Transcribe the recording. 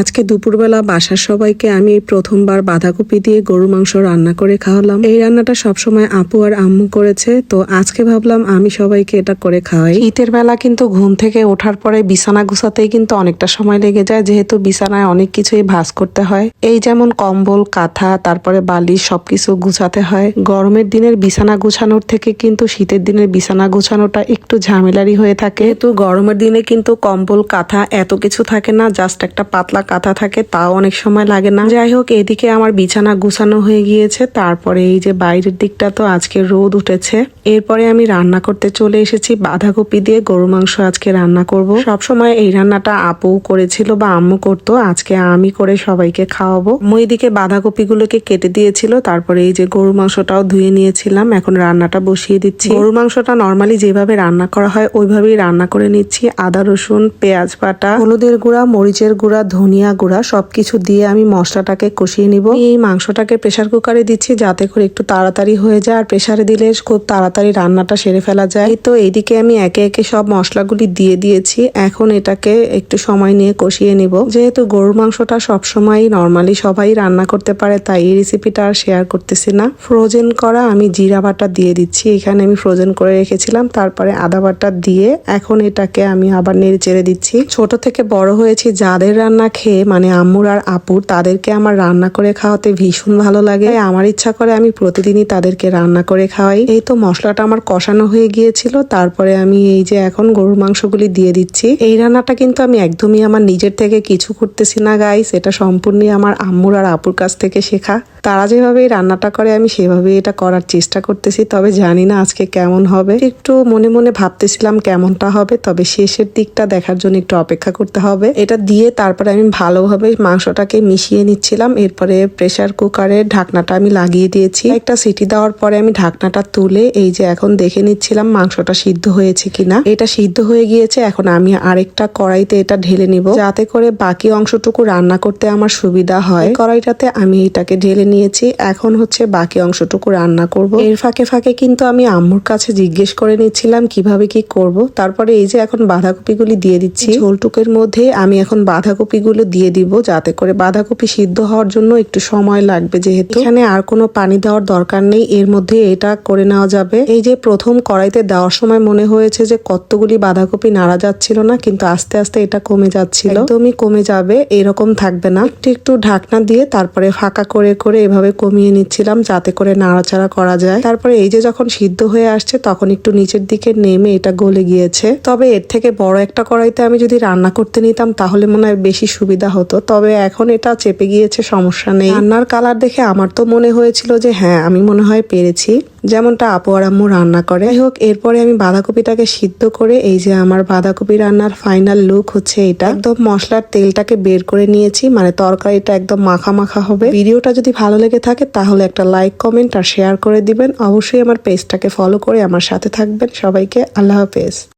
আজকে দুপুরবেলা বাসার সবাইকে আমি প্রথমবার বাঁধাকপি দিয়ে গরু মাংস রান্না করে খাওয়ালাম। এই রান্নাটা সবসময় আপু আর আম্মু করেছে তো আজকে ভাবলাম আমি সবাইকে এটা করে খাওয়াই। শীতের বেলা কিন্তু ঘুম থেকে ওঠার পরে বিছানা গুছাতেই কিন্তু অনেকটা সময় লেগে যায় যেহেতু বিছানায় অনেক কিছুই ভাঁজ করতে হয়। এই যেমন কম্বল কাঁথা তারপরে বালিশ সবকিছু গুছাতে হয়। গরমের দিনের বিছানা গুছানোর থেকে কিন্তু শীতের দিনের বিছানা গুছানোটা একটু ঝামেলারই হয়ে থাকে। তো গরমের দিনে কিন্তু কম্বল কাঁথা এত কিছু থাকে না জাস্ট একটা পাতলা কাঁথা থাকে, তাও অনেক সময় লাগে না। যাই হোক, এদিকে আমার বিছানা গুছানো হয়ে গিয়েছে। তারপরে এই যে বাইরের দিকটা তো আজকে রোদ উঠেছে। এরপরে আমি রান্না করতে চলে এসেছি। বাঁধাকপি দিয়ে গরু মাংস আজকে রান্না করব। সবসময় এই রান্নাটা আপু করেছিল বা আম্মু করতো। আজকে আমি করে সবাইকে খাওয়াবো। আম্মু এদিকে বাঁধাকপি গুলোকে কেটে দিয়েছিল। তারপরে এই যে গরু মাংসটাও ধুয়ে নিয়েছিলাম। এখন রান্নাটা বসিয়ে দিচ্ছি। গরু মাংসটা নর্মালি যেভাবে রান্না করা হয়, ওইভাবেই রান্না করে নিচ্ছি। আদা রসুন, পেঁয়াজ বাটা, হলুদের গুঁড়া, মরিচের গুঁড়া, ধনিয়া গুঁড়া সব কিছু দিয়ে আমি মশলাটাকে কষিয়ে নিব। এই মাংসটাকে প্রেশার কুকারে দিচ্ছি যাতে করে একটু তাড়াতাড়ি হয়ে যায়। আর প্রেশারে দিলে খুব তাড়াতাড়ি রান্নাটা সেরে ফেলা যায়। তো এইদিকে আমি একে একে সব মশলাগুলি দিয়ে দিয়েছি। এখন এটাকে একটু সময় নিয়ে কষিয়ে নিব। যেহেতু গরুর মাংসটা সবসময় নর্মালি সবাই রান্না করতে পারে, তাই এই রেসিপিটা আর শেয়ার করতেছি না। ফ্রোজেন করা আমি জিরা বাটা দিয়ে দিচ্ছি। এখানে আমি ফ্রোজেন করে রেখেছিলাম। তারপরে আদা বাটা দিয়ে এখন এটাকে আমি আবার নেড়ে চেড়ে দিচ্ছি। ছোট থেকে বড় হয়েছি, যাদের রান্না খেয়ে মানে আম্মুর আর আপুর, তাদেরকে আমার রান্না করে খাওয়াতে ভীষণ ভালো লাগে। আমার ইচ্ছা করে আমি প্রতিদিনই তাদেরকে রান্না করে খাওয়াই। এই তো মশলাটা আমার কষানো হয়ে গিয়েছিল। তারপরে আমি এই যে এখন গরুর মাংসগুলি দিয়ে দিচ্ছি। এই রান্নাটা কিন্তু আমি একদমই আমার নিজের থেকে কিছু করতেছি না গাইস এটা সম্পূর্ণই আমার আম্মুর আর আপুর কাছ থেকে শেখা। তারা যেভাবে রান্নাটা করে, আমি সেভাবে এটা করার চেষ্টা করতেছি। তবে জানি না আজকে কেমন হবে। একটু মনে মনে ভাবতেছিলাম কেমনটা হবে। তবে শেষের দিকটা দেখার জন্য একটু অপেক্ষা করতে হবে। এটা দিয়ে তারপরে আমি ভালোভাবে মাংসটাকে মিশিয়ে নিচ্ছিলাম। এরপরে প্রেসার কুকারে ঢাকনাটা আমি লাগিয়ে দিয়েছি। একটা সিটি দেওয়ার পরে আমি ঢাকনাটা তুলে এই যে এখন দেখে নিচ্ছিলাম মাংসটা সিদ্ধ হয়েছে কিনা। এটা সিদ্ধ হয়ে গিয়েছে, এখন আমি আরেকটা কড়াইতে এটা ঢেলে নিব। যাতে করে বাকি অংশটুকু রান্না করতে আমার সুবিধা হয়। কড়াইটাতে আমি এটাকে ঢেলে নিয়েছি। এখন হচ্ছে বাকি অংশটুকু রান্না করব। এর ফাঁকে ফাঁকে কিন্তু আমি আম্মুর কাছে জিজ্ঞেস করে নিচ্ছিলাম, কীভাবে কি করব? তারপরে এই যে এখন বাঁধাকপিগুলি দিয়ে দিচ্ছি। ঝোলটুকের মধ্যে আমি এখন বাঁধাকপিগুলো দিয়ে দিব যাতে করে বাঁধাকপি সিদ্ধ হওয়ার জন্য একটু সময় লাগবে যেহেতু। এখানে আর কোনো পানি দেওয়ার দরকার নেই, এর মধ্যে এটা করে নেওয়া যাবে। এই যে প্রথম কড়াইতে দেওয়ার সময় মনে হয়েছে যে কতগুলি বাঁধাকপি নাড়া যাচ্ছিল না, কিন্তু আস্তে আস্তে এটা কমে যাচ্ছিল। একদমই কমে যাবে, এরকম থাকবে না। একটু একটু ঢাকনা দিয়ে তারপরে ফাঁকা করে করে এভাবে কমিয়ে নিচ্ছিলাম যাতে করে নাড়াচাড়া করা যায়। তারপরে এই যে যখন সিদ্ধ হয়ে আসছে, তখন একটু নিচের দিকে নেমে এটা গলে গিয়েছে। তবে এর থেকে বড় একটা কড়াইতে আমি যদি রান্না করতে নিতাম, তাহলে মনে হয় বেশি সুবিধা হতো। তবে এখন এটা চেপে গিয়েছে, সমস্যা নেই। রান্নার কালার দেখে আমার তো মনে হয়েছিল যে হ্যাঁ আমি মনে হয় পেরেছি। যেমনটা আপু আর আম্মু রান্না করে। যাই হোক, এরপরে আমি বাঁধাকপিটাকে সিদ্ধ করে, এই যে আমার বাঁধাকপি রান্নার ফাইনাল লুক হচ্ছে এটা। একদম মশলার তেলটাকে বের করে নিয়েছি মানে তরকারিটা একদম মাখা মাখা হবে। ভিডিওটা যদি ভালো লেগে থাকে, তাহলে একটা লাইক কমেন্ট আর শেয়ার করে দিবেন। অবশ্যই আমার পেজটাকে ফলো করে আমার সাথে থাকবেন। সবাইকে আল্লাহ হাফেজ।